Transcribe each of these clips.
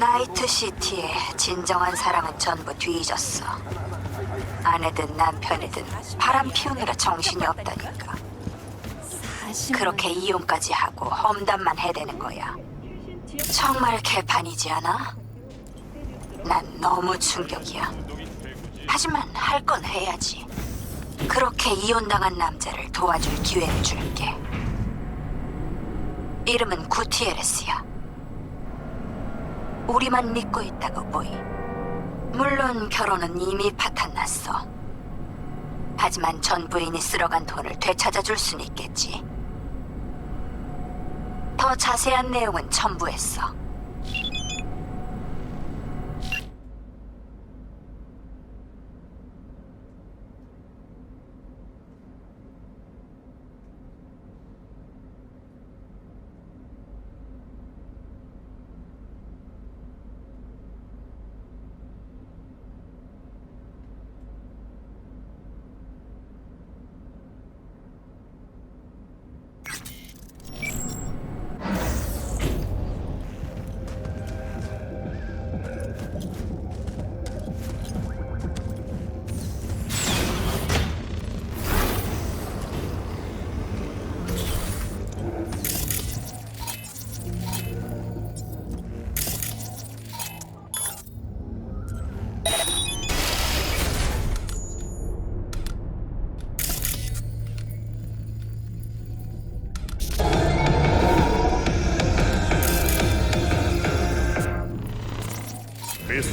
나이트시티의 진정한 사랑은 전부 뒤잊었어. 아내든 남편이든 바람 피우느라 정신이 없다니까. 그렇게 이혼까지 하고 험담만 해대는 거야. 정말 개판이지 않아? 난 너무 충격이야. 하지만 할 건 해야지. 그렇게 이혼당한 남자를 도와줄 기회를 줄게. 이름은 구티에레스야. 우리만 믿고 있다고 보이. 물론 결혼은 이미 파탄났어. 하지만 전 부인이 쓸어간 돈을 되찾아줄 순 있겠지. 더 자세한 내용은 첨부했어.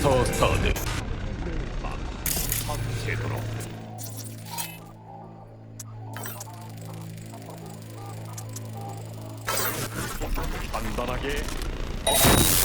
미스터 스타드 밤새도록 간단하게. 오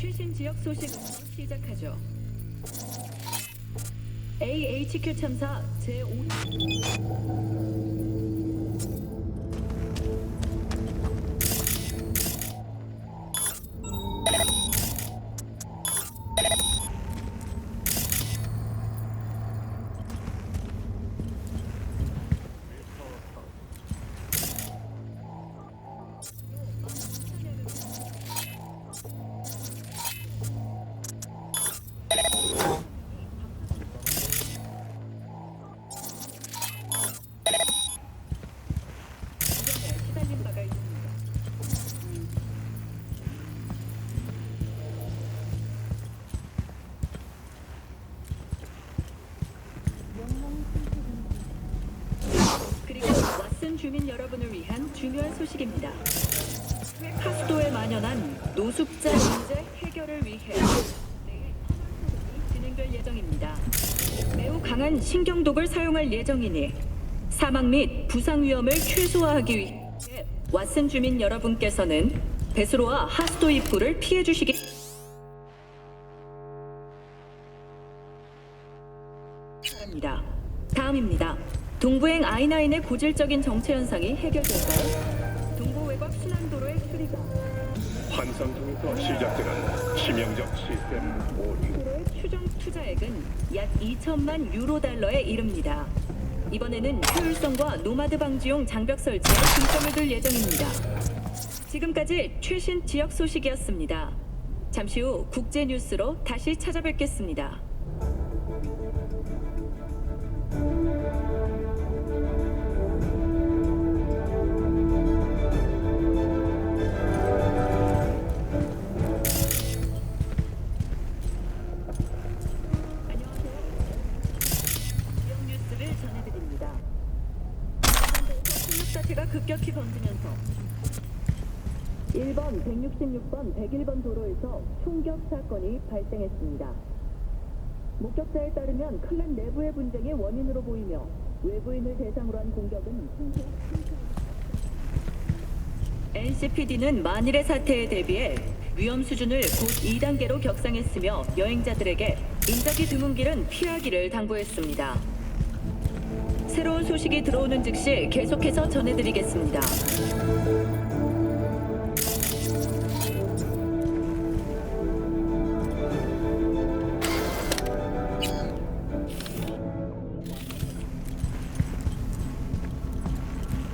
최신 지역 소식으로 시작하죠. AHQ 참사 제5 주민 여러분을 위한 중요한 소식입니다. 카스도에 만연한 노숙자 문제 해결을 위해 내일 진행될 예정입니다. 매우 강한 신경독을 사용할 예정이니 사망 및 부상 위험을 최소화하기 위해 왓슨 주민 여러분께서는 베스로와 하스도 입구를 피해 주시기 바랍니다. 다음입니다. 동부행 I9의 고질적인 정체 현상이 해결될까요? 동부 외곽 순환도로의 수리가 환상통에서 시작되는 치명적 시스템 오류 도로의 추정 투자액은 약 2천만 유로 달러에 이릅니다. 이번에는 효율성과 노마드 방지용 장벽 설치에 중점을 둘 예정입니다. 지금까지 최신 지역 소식이었습니다. 잠시 후 국제 뉴스로 다시 찾아뵙겠습니다. 사태가 급격히 번지면서 1번, 166번, 101번 도로에서 총격 사건이 발생했습니다. 목격자에 따르면 클랜 내부의 분쟁이 원인으로 보이며 외부인을 대상으로 한 공격은 NCPD는 만일의 사태에 대비해 위험 수준을 곧 2단계로 격상했으며 여행자들에게 인자기 드문길은 피하기를 당부했습니다. 새로운 소식이 들어오는 즉시 계속해서 전해드리겠습니다.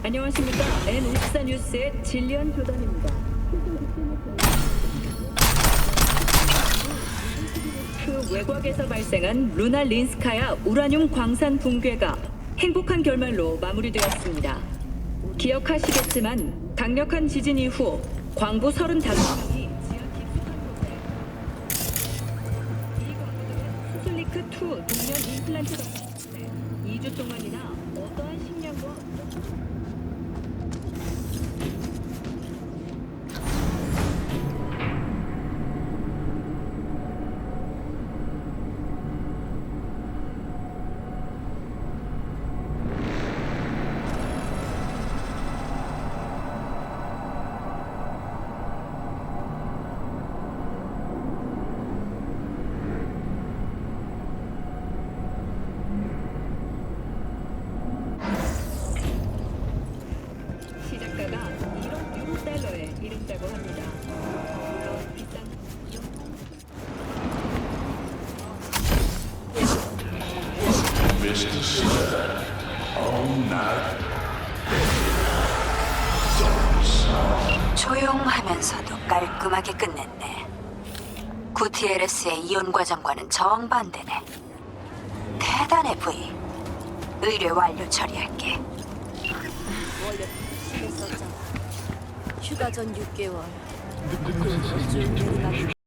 안녕하십니까. N54 뉴스의 진리안 조단입니다. 그 외곽에서 발생한 루나 린스카야 우라늄 광산 붕괴가 행복한 결말로 마무리되었습니다. 기억하시겠지만 강력한 지진 이후 광부 35명이 지하 깊숙한 곳에 이 광부들은 수슬리크2 동면 임플란트 덕분에 2주 동안이나 어떠한 식량과 조용하면서도 깔끔하게 끝냈네. 구티에레스의 이혼 과정과는 정반대네. 대단해 부이. 의뢰 완료 처리할게. 휴가 전 6개월. 그줄 내리막